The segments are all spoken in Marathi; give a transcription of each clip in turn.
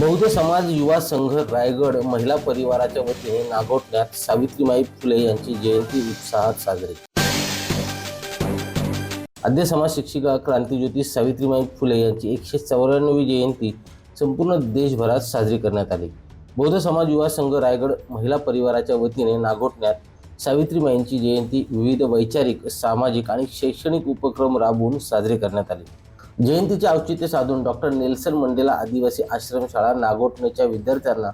बौद्ध समाज युवा संघ रायगड महिला परिवाराच्या वतीने नागोठण्यात सावित्रीमाई फुले यांची जयंती उत्साहात साजरी. आद्य समाज शिक्षिका क्रांतीज्योती सावित्रीमाई फुले यांची एकशे चौऱ्याण्णवी जयंती संपूर्ण देशभरात साजरी करण्यात आली. बौद्ध समाज युवा संघ रायगड महिला परिवाराच्या वतीने नागोठण्यात सावित्रीमाईंची जयंती विविध वैचारिक सामाजिक आणि शैक्षणिक उपक्रम राबवून साजरी करण्यात आली. जयंतीचे औचित्य साधून डॉक्टर नेल्सन मंडेला आदिवासी आश्रमशाळा नागोठणेच्या विद्यार्थ्यांना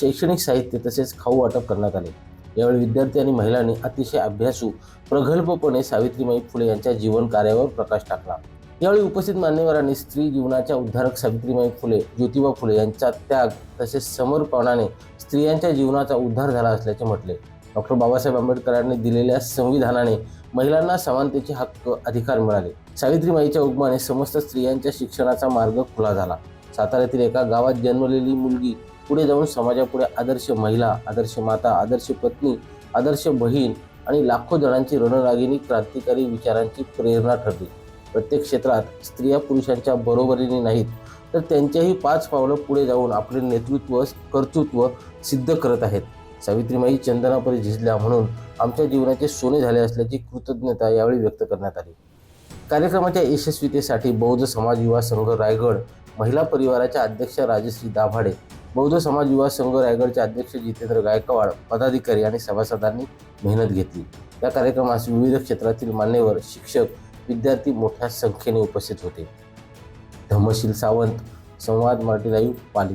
शैक्षणिक साहित्य तसेच खाऊ वाटप करण्यात आले. यावेळी विद्यार्थी आणि महिलांनी अतिशय अभ्यासू प्रगल्भपणे सावित्रीमाई फुले यांच्या जीवन कार्यावर प्रकाश टाकला. यावेळी उपस्थित मान्यवरांनी स्त्री जीवनाच्या उद्धारक सावित्रीमाई फुले ज्योतिबा फुले यांचा त्याग तसेच समर्पणाने स्त्रियांच्या जीवनाचा उद्धार झाला असल्याचे म्हटले. डॉक्टर बाबासाहेब आंबेडकरांनी दिलेल्या संविधानाने महिलांना समानतेचे हक्क अधिकार मिळाले. सावित्रीमाईच्या उगमाने समस्त स्त्रियांच्या शिक्षणाचा मार्ग खुला झाला. साताऱ्यातील एका गावात जन्मलेली मुलगी पुढे जाऊन समाजापुढे आदर्श महिला आदर्श माता आदर्श पत्नी आदर्श बहीण आणि लाखो जणांची रणरागिणी क्रांतिकारी विचारांची प्रेरणा ठरली. प्रत्येक क्षेत्रात स्त्रिया पुरुषांच्या बरोबरीने नाहीत तर त्यांच्याही पाच पावलं पुढे जाऊन आपले नेतृत्व कर्तृत्व सिद्ध करत आहेत. सावित्रीमाई चंदनापरी झिजल्या म्हणून आमच्या जीवनाचे सोने झाले असल्याची कृतज्ञता यावेळी व्यक्त करण्यात आली. कार्यक्रमाच्या यशस्वीतेसाठी बौद्ध समाज युवा संघ रायगड महिला परिवाराच्या अध्यक्ष राजश्री दाभाडे बौद्ध समाज युवा संघ रायगडचे अध्यक्ष जितेंद्र गायकवाड पदाधिकारी आणि सभासदांनी मेहनत घेतली. या कार्यक्रमास विविध क्षेत्रातील मान्यवर शिक्षक विद्यार्थी मोठ्या संख्येने उपस्थित होते. धम्मशील सावंत संवाद मराठी लाईव्ह पाली